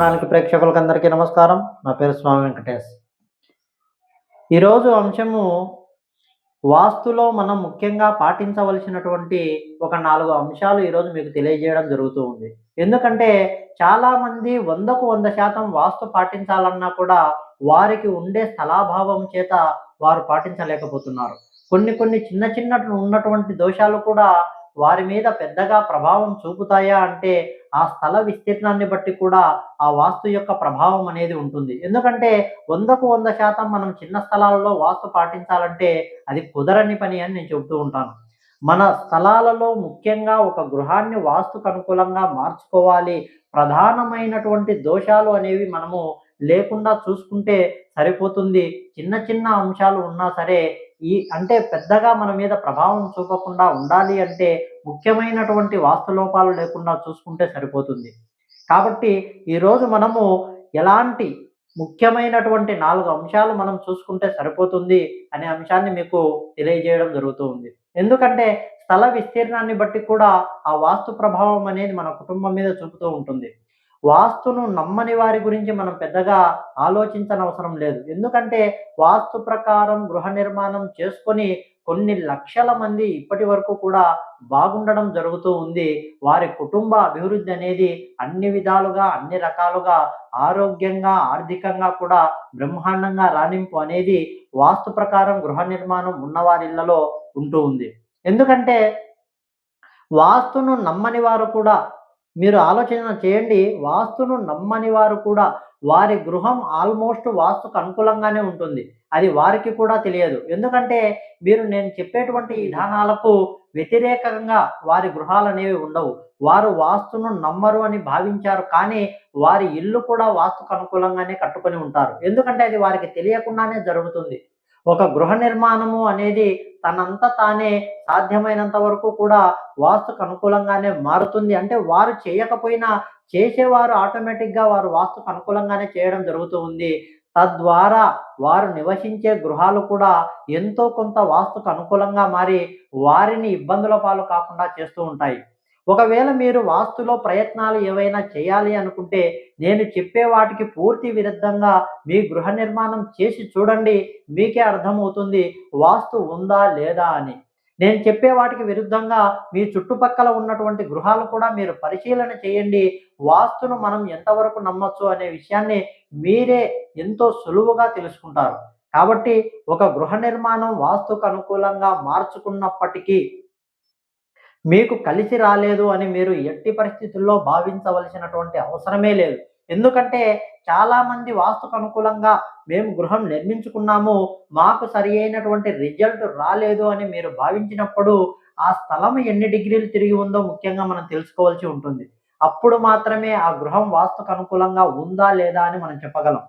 ప్రణాళిక ప్రేక్షకులకు అందరికీ నమస్కారం. నా పేరు స్వామి వెంకటేష్. ఈరోజు అంశము వాస్తులో మనం ముఖ్యంగా పాటించవలసినటువంటి ఒక నాలుగు అంశాలు ఈరోజు మీకు తెలియజేయడం జరుగుతూ ఉంది. ఎందుకంటే చాలామంది వందకు వంద శాతం వాస్తు పాటించాలన్నా కూడా వారికి ఉండే స్థలాభావం చేత వారు పాటించలేకపోతున్నారు. కొన్ని కొన్ని చిన్న చిన్న ఉన్నటువంటి దోషాలు కూడా వారి మీద పెద్దగా ప్రభావం చూపుతాయా అంటే ఆ స్థల విస్తీర్ణాన్ని బట్టి కూడా ఆ వాస్తు యొక్క ప్రభావం అనేది ఉంటుంది. ఎందుకంటే వందకు వంద శాతం మనం చిన్న స్థలాలలో వాస్తు పాటించాలంటే అది కుదరని పని అని నేను చెబుతూ ఉంటాను. మన స్థలాలలో ముఖ్యంగా ఒక గృహాన్ని వాస్తుకు అనుకూలంగా మార్చుకోవాలి. ప్రధానమైనటువంటి దోషాలు అనేవి మనము లేకుండా చూసుకుంటే సరిపోతుంది. చిన్న చిన్న అంశాలు ఉన్నా సరే ఈ అంటే పెద్దగా మన మీద ప్రభావం చూపకుండా ఉండాలి అంటే ముఖ్యమైనటువంటి వాస్తు లోపాలు లేకుండా చూసుకుంటే సరిపోతుంది. కాబట్టి ఈరోజు మనము ఎలాంటి ముఖ్యమైనటువంటి నాలుగు అంశాలు మనం చూసుకుంటే సరిపోతుంది అనే అంశాన్ని మీకు తెలియజేయడం జరుగుతూ ఉంది. ఎందుకంటే స్థల విస్తీర్ణాన్ని బట్టి కూడా ఆ వాస్తు ప్రభావం అనేది మన కుటుంబం మీద చూపుతూ ఉంటుంది. వాస్తును నమ్మని వారి గురించి మనం పెద్దగా ఆలోచించనవసరం లేదు. ఎందుకంటే వాస్తు ప్రకారం గృహ నిర్మాణం చేసుకొని కొన్ని లక్షల మంది ఇప్పటి వరకు కూడా బాగుండడం జరుగుతూ ఉంది. వారి కుటుంబ అభివృద్ధి అనేది అన్ని విధాలుగా అన్ని రకాలుగా ఆరోగ్యంగా ఆర్థికంగా కూడా బ్రహ్మాండంగా రాణింపు అనేది వాస్తు ప్రకారం గృహ నిర్మాణం ఉన్నవారిళ్ళలో ఉంటూ ఉంది. ఎందుకంటే వాస్తును నమ్మని వారు కూడా మీరు ఆలోచన చేయండి. వాస్తును నమ్మని వారు కూడా వారి గృహం ఆల్మోస్ట్ వాస్తుకు అనుకూలంగానే ఉంటుంది. అది వారికి కూడా తెలియదు. ఎందుకంటే మీరు నేను చెప్పేటువంటి విధానాలకు వ్యతిరేకంగా వారి గృహాలు అనేవి ఉండవు. వారు వాస్తును నమ్మరు అని భావించారు. కానీ వారి ఇల్లు కూడా వాస్తుకు అనుకూలంగానే కట్టుకొని ఉంటారు. ఎందుకంటే అది వారికి తెలియకుండానే జరుగుతుంది. ఒక గృహ నిర్మాణము అనేది తనంత తానే సాధ్యమైనంత వరకు కూడా వాస్తుకు అనుకూలంగానే మారుతుంది. అంటే వారు చేయకపోయినా చేసేవారు ఆటోమేటిక్గా వారు వాస్తుకు అనుకూలంగానే చేయడం జరుగుతూ ఉంది. తద్వారా వారు నివసించే గృహాలు కూడా ఎంతో కొంత వాస్తుకు అనుకూలంగా మారి వారిని ఇబ్బందుల పాలు కాకుండా చేస్తూ ఉంటాయి. ఒకవేళ మీరు వాస్తులో ప్రయత్నాలు ఏవైనా చేయాలి అనుకుంటే నేను చెప్పే వాటికి పూర్తి విరుద్ధంగా మీ గృహ నిర్మాణం చేసి చూడండి మీకే అర్థమవుతుంది వాస్తు ఉందా లేదా అని. నేను చెప్పే వాటికి విరుద్ధంగా మీ చుట్టుపక్కల ఉన్నటువంటి గృహాలు కూడా మీరు పరిశీలన చేయండి వాస్తును మనం ఎంతవరకు నమ్మచ్చు అనే విషయాన్ని మీరే ఎంతో సులువుగా తెలుసుకుంటారు. కాబట్టి ఒక గృహ నిర్మాణం వాస్తుకు అనుకూలంగా మార్చుకున్నప్పటికీ మీకు కలిసి రాలేదు అని మీరు ఎట్టి పరిస్థితుల్లో భావించవలసినటువంటి అవసరమే లేదు. ఎందుకంటే చాలామంది వాస్తుకు అనుకూలంగా మేము గృహం నిర్మించుకున్నాము మాకు సరి అయినటువంటి రిజల్ట్ రాలేదు అని మీరు భావించినప్పుడు ఆ స్థలం ఎన్ని డిగ్రీలు తిరిగి ఉందో ముఖ్యంగా మనం తెలుసుకోవాల్సి ఉంటుంది. అప్పుడు మాత్రమే ఆ గృహం వాస్తుకు అనుకూలంగా ఉందా లేదా అని మనం చెప్పగలం.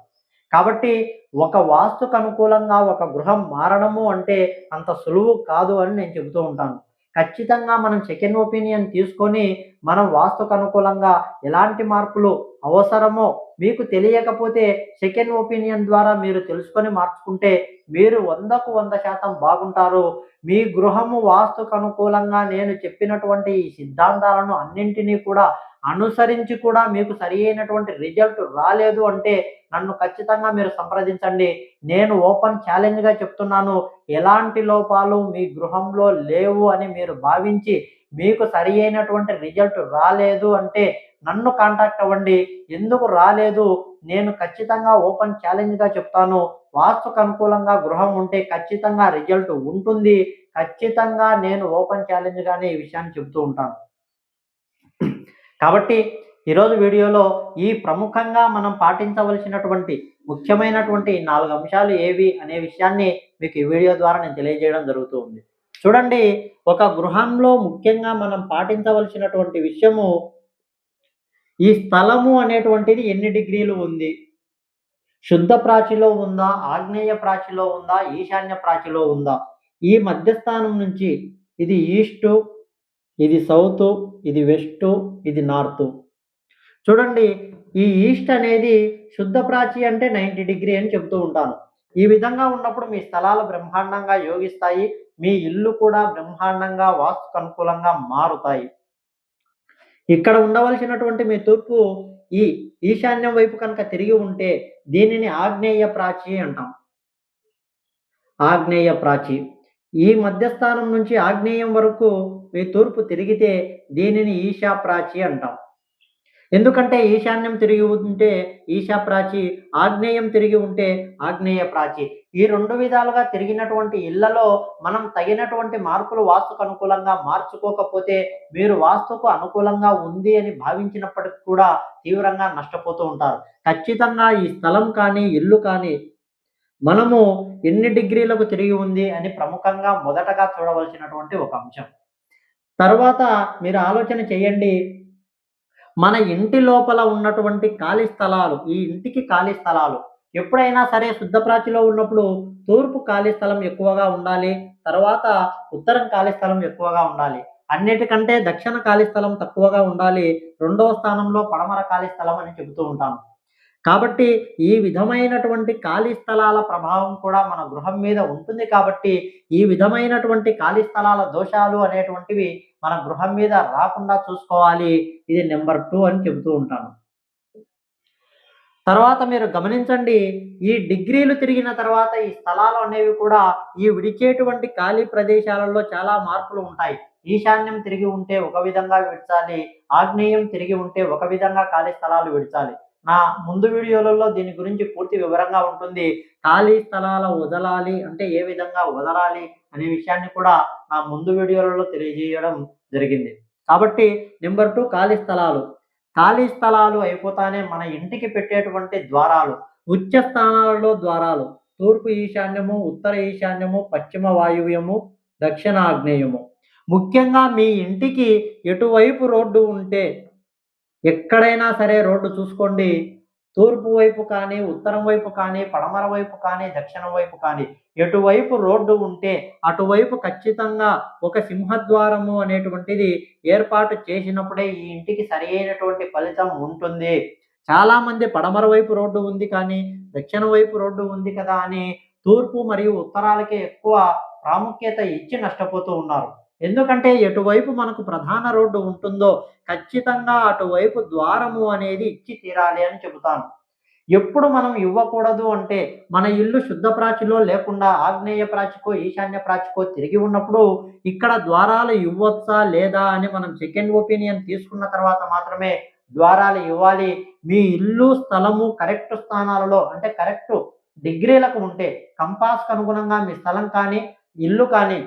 కాబట్టి ఒక వాస్తుకు అనుకూలంగా ఒక గృహం మారడము అంటే అంత సులువు కాదు అని నేను చెబుతూ ఉంటాను. ఖచ్చితంగా మనం సెకండ్ ఒపీనియన్ తీసుకొని మనం వాస్తుకు అనుకూలంగా ఎలాంటి మార్పులు అవసరమో మీకు తెలియకపోతే సెకండ్ ఒపీనియన్ ద్వారా మీరు తెలుసుకొని మార్చుకుంటే మీరు వందకు వంద శాతం బాగుంటారు. మీ గృహము వాస్తుకు అనుకూలంగా నేను చెప్పినటువంటి ఈ సిద్ధాంతాలను అన్నింటినీ కూడా అనుసరించి కూడా మీకు సరి అయినటువంటి రిజల్ట్ రాలేదు అంటే నన్ను ఖచ్చితంగా మీరు సంప్రదించండి. నేను ఓపెన్ ఛాలెంజ్గా చెప్తున్నాను. ఎలాంటి లోపాలు మీ గృహంలో లేవు అని మీరు భావించి మీకు సరి అయినటువంటి రిజల్ట్ రాలేదు అంటే నన్ను కాంటాక్ట్ అవ్వండి. ఎందుకు రాలేదు? నేను ఖచ్చితంగా ఓపెన్ ఛాలెంజ్గా చెప్తాను. వాస్తుకు అనుకూలంగా గృహం ఉంటే ఖచ్చితంగా రిజల్ట్ ఉంటుంది. ఖచ్చితంగా నేను ఓపెన్ ఛాలెంజ్గానే ఈ విషయాన్ని చెబుతూ ఉంటాను. కాబట్టి ఈరోజు వీడియోలో ఈ ప్రముఖంగా మనం పాటించవలసినటువంటి ముఖ్యమైనటువంటి నాలుగు అంశాలు ఏవి అనే విషయాన్ని మీకు ఈ వీడియో ద్వారా నేను తెలియజేయడం జరుగుతూ ఉంది. చూడండి ఒక గృహంలో ముఖ్యంగా మనం పాటించవలసినటువంటి విషయము ఈ స్థలము అనేటువంటిది ఎన్ని డిగ్రీలు ఉంది? శుద్ధ ప్రాచిలో ఉందా? ఆగ్నేయ ప్రాచిలో ఉందా? ఈశాన్య ప్రాచిలో ఉందా? ఈ మధ్యస్థానం నుంచి ఇది ఈస్టు ఇది సౌత్ ఇది వెస్ట్ ఇది నార్త్. చూడండి ఈ ఈస్ట్ అనేది శుద్ధ ప్రాచి అంటే నైంటీ డిగ్రీ అని చెప్తూ ఉంటాను. ఈ విధంగా ఉన్నప్పుడు మీ స్థలాలు బ్రహ్మాండంగా యోగిస్తాయి మీ ఇల్లు కూడా బ్రహ్మాండంగా వాస్తుకు అనుకూలంగా మారుతాయి. ఇక్కడ ఉండవలసినటువంటి మీ తూర్పు ఈ ఈశాన్యం వైపు కనుక తిరిగి ఉంటే దీనిని ఆగ్నేయ ప్రాచి అంటాం. ఆగ్నేయ ప్రాచి. ఈ మధ్యస్థానం నుంచి ఆగ్నేయం వరకు మీ తూర్పు తిరిగితే దీనిని ఈశా ప్రాచి అంటాం. ఎందుకంటే ఈశాన్యం తిరిగి ఉంటే ఈశా ప్రాచి ఆగ్నేయం తిరిగి ఉంటే ఆగ్నేయ ప్రాచి. ఈ రెండు విధాలుగా తిరిగినటువంటి ఇళ్ళలో మనం తగినటువంటి మార్పులు వాస్తుకు అనుకూలంగా మార్చుకోకపోతే మీరు వాస్తుకు అనుకూలంగా ఉంది అని భావించినప్పటికీ కూడా తీవ్రంగా నష్టపోతూ ఉంటారు. ఖచ్చితంగా ఈ స్థలం కానీ ఇల్లు కానీ మనము ఎన్ని డిగ్రీలకు తిరిగి ఉంది అని ప్రముఖంగా మొదటగా చూడవలసినటువంటి ఒక అంశం. తర్వాత మీరు ఆలోచన చేయండి. మన ఇంటి లోపల ఉన్నటువంటి ఖాళీ స్థలాలు ఈ ఇంటికి ఖాళీ స్థలాలు ఎప్పుడైనా సరే శుద్ధ ప్రాచిలో ఉన్నప్పుడు తూర్పు ఖాళీ స్థలం ఎక్కువగా ఉండాలి తర్వాత ఉత్తరం ఖాళీ స్థలం ఎక్కువగా ఉండాలి. అన్నిటికంటే దక్షిణ ఖాళీ స్థలం తక్కువగా ఉండాలి రెండవ స్థానంలో పడమర ఖాళీ స్థలం అని చెబుతూ ఉంటాను. కాబట్టి ఈ విధమైనటువంటి ఖాళీ స్థలాల ప్రభావం కూడా మన గృహం మీద ఉంటుంది కాబట్టి ఈ విధమైనటువంటి ఖాళీ స్థలాల దోషాలు అనేటువంటివి మన గృహం మీద రాకుండా చూసుకోవాలి. ఇది నెంబర్ టూ అని చెబుతూ ఉంటాను. తర్వాత మీరు గమనించండి ఈ డిగ్రీలు తిరిగిన తర్వాత ఈ స్థలాలు అనేవి కూడా ఈ విడిచేటువంటి ఖాళీ ప్రదేశాలలో చాలా మార్పులు ఉంటాయి. ఈశాన్యం తిరిగి ఉంటే ఒక విధంగా విడిచాలి ఆగ్నేయం తిరిగి ఉంటే ఒక విధంగా ఖాళీ స్థలాలు విడిచాలి. నా ముందు వీడియోలలో దీని గురించి పూర్తి వివరంగా ఉంటుంది. ఖాళీ స్థలాల వదలాలి అంటే ఏ విధంగా వదలాలి అనే విషయాన్ని కూడా నా ముందు వీడియోలలో తెలియజేయడం జరిగింది. కాబట్టి నెంబర్ టూ ఖాళీ స్థలాలు. ఖాళీ స్థలాలు అయిపోతానే మన ఇంటికి పెట్టేటువంటి ద్వారాలు ఉచ్చ స్థానాలలో ద్వారాలు తూర్పు ఈశాన్యము ఉత్తర ఈశాన్యము పశ్చిమ వాయువ్యము దక్షిణ ఆగ్నేయము ముఖ్యంగా మీ ఇంటికి ఎటువైపు రోడ్డు ఉంటే ఎక్కడైనా సరే రోడ్డు చూసుకోండి. తూర్పు వైపు కానీ ఉత్తరం వైపు కానీ పడమర వైపు కానీ దక్షిణం వైపు కానీ ఎటువైపు రోడ్డు ఉంటే అటువైపు ఖచ్చితంగా ఒక సింహద్వారము అనేటువంటిది ఏర్పాటు చేసినప్పుడే ఈ ఇంటికి సరి అయినటువంటి ఫలితం ఉంటుంది. చాలామంది పడమర వైపు రోడ్డు ఉంది కానీ దక్షిణ వైపు రోడ్డు ఉంది కదా అని తూర్పు మరియు ఉత్తరాలకే ఎక్కువ ప్రాముఖ్యత ఇచ్చి నష్టపోతూ ఉన్నారు. ఎందుకంటే ఎటువైపు మనకు ప్రధాన రోడ్డు ఉంటుందో ఖచ్చితంగా అటువైపు ద్వారము అనేది ఇచ్చి తీరాలి అని చెబుతాను. ఎప్పుడు మనం ఇవ్వకూడదు అంటే మన ఇల్లు శుద్ధ ప్రాచిలో లేకుండా ఆగ్నేయ ప్రాచికో ఈశాన్య ప్రాచికో తిరిగి ఉన్నప్పుడు ఇక్కడ ద్వారాలు ఇవ్వచ్చా లేదా అని మనం సెకండ్ ఒపీనియన్ తీసుకున్న తర్వాత మాత్రమే ద్వారాలు ఇవ్వాలి. మీ ఇల్లు స్థలము కరెక్ట్ స్థానాలలో అంటే కరెక్ట్ డిగ్రీలకు ఉంటే కంపాస్కు అనుగుణంగా మీ స్థలం కానీ ఇల్లు కానీ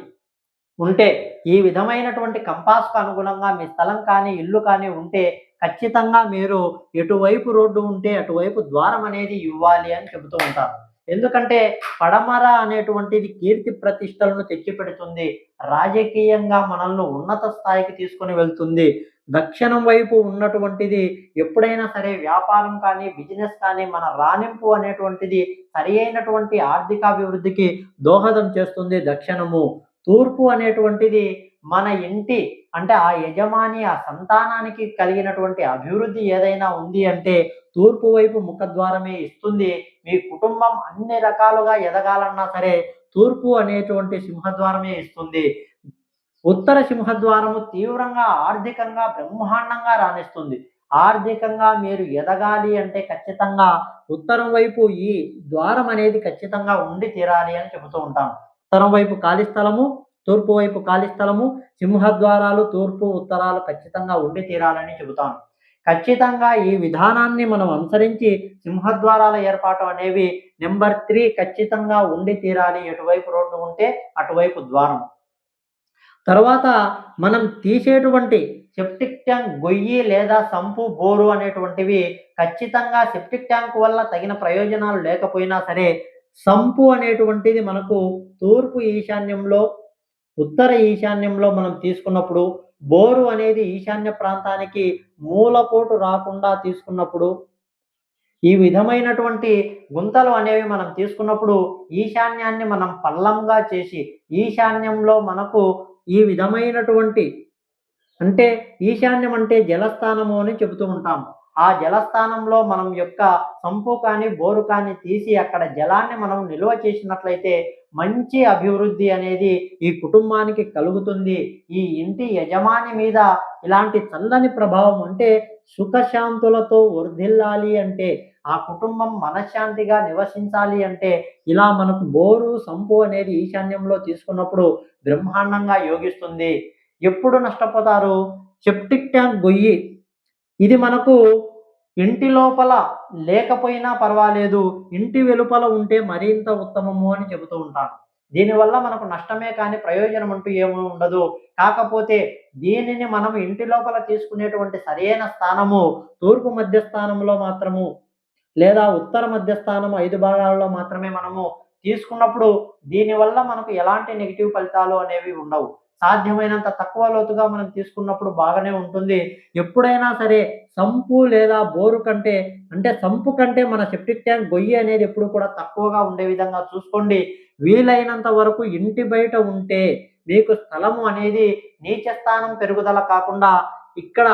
ఉంటే ఈ విధమైనటువంటి కంపాస్కు అనుగుణంగా మీ స్థలం కానీ ఇల్లు కానీ ఉంటే ఖచ్చితంగా మీరు ఎటువైపు రోడ్డు ఉంటే అటువైపు ద్వారం అనేది ఇవ్వాలి అని చెబుతూ ఉంటారు. ఎందుకంటే పడమర అనేటువంటిది కీర్తి ప్రతిష్టలను తెచ్చిపెడుతుంది. రాజకీయంగా మనల్ని ఉన్నత స్థాయికి తీసుకుని వెళ్తుంది. దక్షిణం వైపు ఉన్నటువంటిది ఎప్పుడైనా సరే వ్యాపారం కానీ బిజినెస్ కానీ మన రాణింపు అనేటువంటిది సరి అయినటువంటి ఆర్థికాభివృద్ధికి దోహదం చేస్తుంది దక్షిణము. తూర్పు అనేటువంటిది మన ఇంటి అంటే ఆ యజమాని ఆ సంతానానికి కలిగినటువంటి అభివృద్ధి ఏదైనా ఉంది అంటే తూర్పు వైపు ముఖద్వారమే ఇస్తుంది. మీ కుటుంబం అన్ని రకాలుగా ఎదగాలన్నా సరే తూర్పు అనేటువంటి సింహద్వారమే ఇస్తుంది. ఉత్తర సింహద్వారము తీవ్రంగా ఆర్థికంగా బ్రహ్మాండంగా రాణిస్తుంది. ఆర్థికంగా మీరు ఎదగాలి అంటే ఖచ్చితంగా ఉత్తరం వైపు ఈ ద్వారం అనేది ఖచ్చితంగా ఉండి తీరాలి అని చెబుతూ ఉంటాను ఉత్తరం వైపు ఖాళీ స్థలము తూర్పు వైపు ఖాళీ స్థలము సింహద్వారాలు తూర్పు ఉత్తరాలు ఖచ్చితంగా ఉండి తీరాలని చెబుతాను. ఖచ్చితంగా ఈ విధానాన్ని మనం అనుసరించి సింహద్వారాల ఏర్పాటు అనేవి నెంబర్ త్రీ ఖచ్చితంగా ఉండి తీరాలి. ఎటువైపు రోడ్డు ఉంటే అటువైపు ద్వారం. తర్వాత మనం తీసేటువంటి సెప్టిక్ ట్యాంక్ గొయ్యి లేదా సంపు బోరు అనేటువంటివి ఖచ్చితంగా సెప్టిక్ ట్యాంక్ వల్ల తగిన ప్రయోజనాలు లేకపోయినా సరే సంపు అనేటువంటిది మనకు తూర్పు ఈశాన్యంలో ఉత్తర ఈశాన్యంలో మనం తీసుకున్నప్పుడు బోరు అనేది ఈశాన్య ప్రాంతానికి మూలపోటు రాకుండా తీసుకున్నప్పుడు ఈ విధమైనటువంటి గుంతలు అనేవి మనం తీసుకున్నప్పుడు ఈశాన్యాన్ని మనం పల్లంగా చేసి ఈశాన్యంలో మనకు ఈ విధమైనటువంటి అంటే ఈశాన్యం అంటే జలస్థానము అని చెబుతూ ఉంటాం ఆ జలస్థానంలో మనం యొక్క సంపు కానీ బోరు కానీ తీసి అక్కడ జలాన్ని మనం నిల్వ చేసినట్లయితే మంచి అభివృద్ధి అనేది ఈ కుటుంబానికి కలుగుతుంది. ఈ ఇంటి యజమాని మీద ఇలాంటి చల్లని ప్రభావం ఉంటే సుఖశాంతులతో వర్ధిల్లాలి అంటే ఆ కుటుంబం మనశ్శాంతిగా నివసించాలి అంటే ఇలా మనకు బోరు సంపు అనేది ఈశాన్యంలో తీసుకున్నప్పుడు బ్రహ్మాండంగా యోగిస్తుంది. ఎప్పుడు నష్టపోతారు? సెప్టిక్ ట్యాంక్ గొయ్యి ఇది మనకు ఇంటి లోపల లేకపోయినా పర్వాలేదు ఇంటి వెలుపల ఉంటే మరింత ఉత్తమము అని చెబుతూ ఉంటాను దీనివల్ల మనకు నష్టమే కానీ ప్రయోజనం అంటూ ఏమీ ఉండదు. కాకపోతే దీనిని మనం ఇంటి లోపల తీసుకునేటువంటి సరైన స్థానము తూర్పు మధ్య స్థానంలో మాత్రము లేదా ఉత్తర మధ్య స్థానం ఐదు భాగాలలో మాత్రమే మనము తీసుకున్నప్పుడు దీనివల్ల మనకు ఎలాంటి నెగిటివ్ ఫలితాలు అనేవి ఉండవు. సాధ్యమైనంత తక్కువ లోతుగా మనం తీసుకున్నప్పుడు బాగానే ఉంటుంది. ఎప్పుడైనా సరే సంపు లేదా బోరు కంటే అంటే సంపు కంటే మన సెప్టిక్ ట్యాంక్ గొయ్యి అనేది ఎప్పుడు కూడా తక్కువగా ఉండే విధంగా చూసుకోండి. వీలైనంత వరకు ఇంటి బయట ఉంటే మీకు స్థలము అనేది నీచ స్థానం పెరుగుదల కాకుండా ఇక్కడ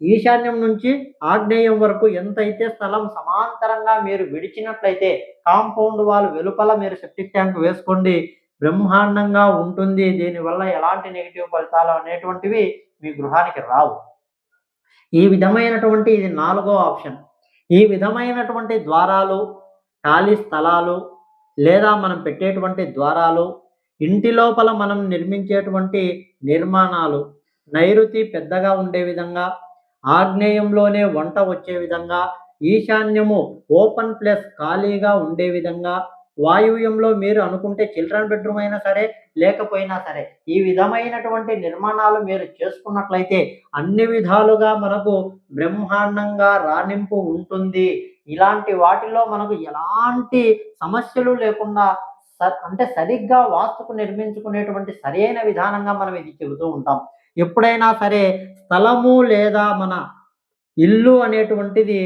ఈశాన్యం నుంచి ఆగ్నేయం వరకు ఎంతైతే స్థలం సమాంతరంగా మీరు విడిచినట్లయితే కాంపౌండ్ వాల్ వెలుపల మీరు సెప్టిక్ ట్యాంక్ వేసుకోండి. బ్రహ్మాండంగా ఉంటుంది. దీనివల్ల ఎలాంటి నెగిటివ్ ఫలితాలు అనేటువంటివి మీ గృహానికి రావు. ఈ విధమైనటువంటి ఇది నాలుగో ఆప్షన్ ఈ విధమైనటువంటి ద్వారాలు ఖాళీ స్థలాలు లేదా మనం పెట్టేటువంటి ద్వారాలు ఇంటి లోపల మనం నిర్మించేటువంటి నిర్మాణాలు నైరుతి పెద్దగా ఉండే విధంగా ఆగ్నేయంలోనే వంట వచ్చే విధంగా ఈశాన్యము ఓపెన్ ప్లేస్ ఖాళీగా ఉండే విధంగా వాయువ్యంలో మీరు అనుకుంటే చిల్డ్రన్ బెడ్రూమ్ అయినా సరే లేకపోయినా సరే ఈ విధమైనటువంటి నిర్మాణాలు మీరు చేసుకున్నట్లయితే అన్ని విధాలుగా మనకు బ్రహ్మాండంగా రాణింపు ఉంటుంది. ఇలాంటి వాటిలో మనకు ఎలాంటి సమస్యలు లేకుండా అంటే సరిగ్గా వాస్తుకు నిర్మించుకునేటువంటి సరైన విధానంగా మనం ఇది చెబుతూ ఉంటాం. ఎప్పుడైనా సరే స్థలము లేదా మన ఇల్లు అనేటువంటిది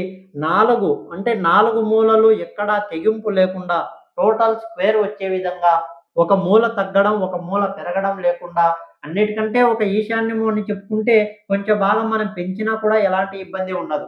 నాలుగు అంటే నాలుగు మూలలు ఎక్కడా తెగింపు లేకుండా టోటల్ స్క్వేర్ వచ్చే విధంగా ఒక మూల తగ్గడం ఒక మూల పెరగడం లేకుండా అన్నిటికంటే ఒక ఈశాన్యము అని చెప్పుకుంటే కొంచెం భాగం మనం పెంచినా కూడా ఎలాంటి ఇబ్బంది ఉండదు.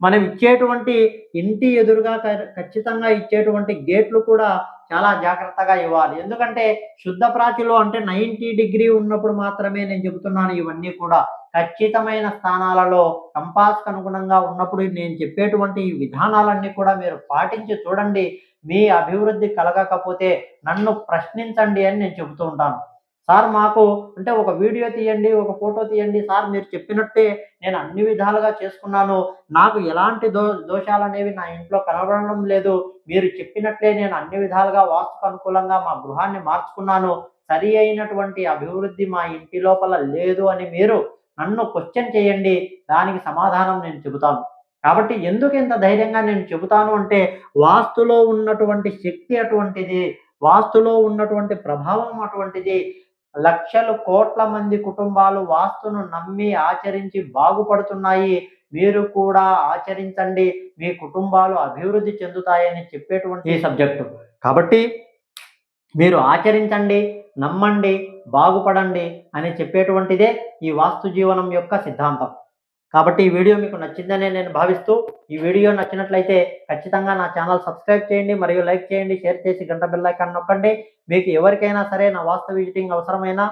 మనం ఇచ్చేటువంటి ఇంటి ఎదురుగా ఖచ్చితంగా ఇచ్చేటువంటి గేట్లు కూడా చాలా జాగ్రత్తగా ఇవ్వాలి. ఎందుకంటే శుద్ధ ప్రాచులు అంటే నైంటీ డిగ్రీ ఉన్నప్పుడు మాత్రమే నేను చెబుతున్నాను ఇవన్నీ కూడా. ఖచ్చితమైన స్థానాలలో కంపాస్కు అనుగుణంగా ఉన్నప్పుడు నేను చెప్పేటువంటి ఈ విధానాలన్నీ కూడా మీరు పాటించి చూడండి. మీ అభివృద్ధి కలగకపోతే నన్ను ప్రశ్నించండి అని నేను చెబుతూ ఉంటాను. సార్ మాకు అంటే ఒక వీడియో తీయండి ఒక ఫోటో తీయండి సార్ మీరు చెప్పినట్టే నేను అన్ని విధాలుగా చేసుకున్నాను. నాకు ఎలాంటి దో దోషాలు అనేవి నా ఇంట్లో కనబడడం లేదు. మీరు చెప్పినట్లే నేను అన్ని విధాలుగా వాస్తుకు అనుకూలంగా మా గృహాన్ని మార్చుకున్నాను. సరి అయినటువంటి అభివృద్ధి మా ఇంటి లోపల లేదు అని మీరు నన్ను క్వశ్చన్ చేయండి. దానికి సమాధానం నేను చెబుతాను. కాబట్టి ఎందుకు ఇంత ధైర్యంగా నేను చెబుతాను అంటే వాస్తులో ఉన్నటువంటి శక్తి అటువంటిది వాస్తులో ఉన్నటువంటి ప్రభావం అటువంటిది లక్షలు కోట్ల మంది కుటుంబాలు వాస్తును నమ్మి ఆచరించి బాగుపడుతున్నాయి. మీరు కూడా ఆచరించండి. మీ కుటుంబాలు అభివృద్ధి చెందుతాయని చెప్పేటువంటి ఈ సబ్జెక్టు. కాబట్టి మీరు ఆచరించండి నమ్మండి బాగుపడండి అని చెప్పేటువంటిదే ఈ వాస్తు జీవనం యొక్క సిద్ధాంతం. కాబట్టి ఈ వీడియో మీకు నచ్చిందనే నేను భావిస్తూ ఈ వీడియో నచ్చినట్లయితే ఖచ్చితంగా నా ఛానల్ సబ్స్క్రైబ్ చేయండి మరియు లైక్ చేయండి షేర్ చేసి గంట బిల్లైకాన్ నొక్కండి. మీకు ఎవరికైనా సరే నా వాస్తు విజిటింగ్ అవసరమైనా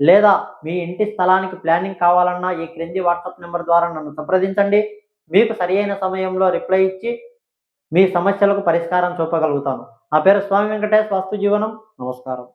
లేదా మీ ఇంటి స్థలానికి ప్లానింగ్ కావాలన్నా ఈ క్రింది వాట్సాప్ నెంబర్ ద్వారా నన్ను సంప్రదించండి. మీకు సరియైన సమయంలో రిప్లై ఇచ్చి మీ సమస్యలకు పరిష్కారం చూపగలుగుతాను. నా పేరు స్వామి వెంకటేష్ వాస్తు జీవనం. నమస్కారం.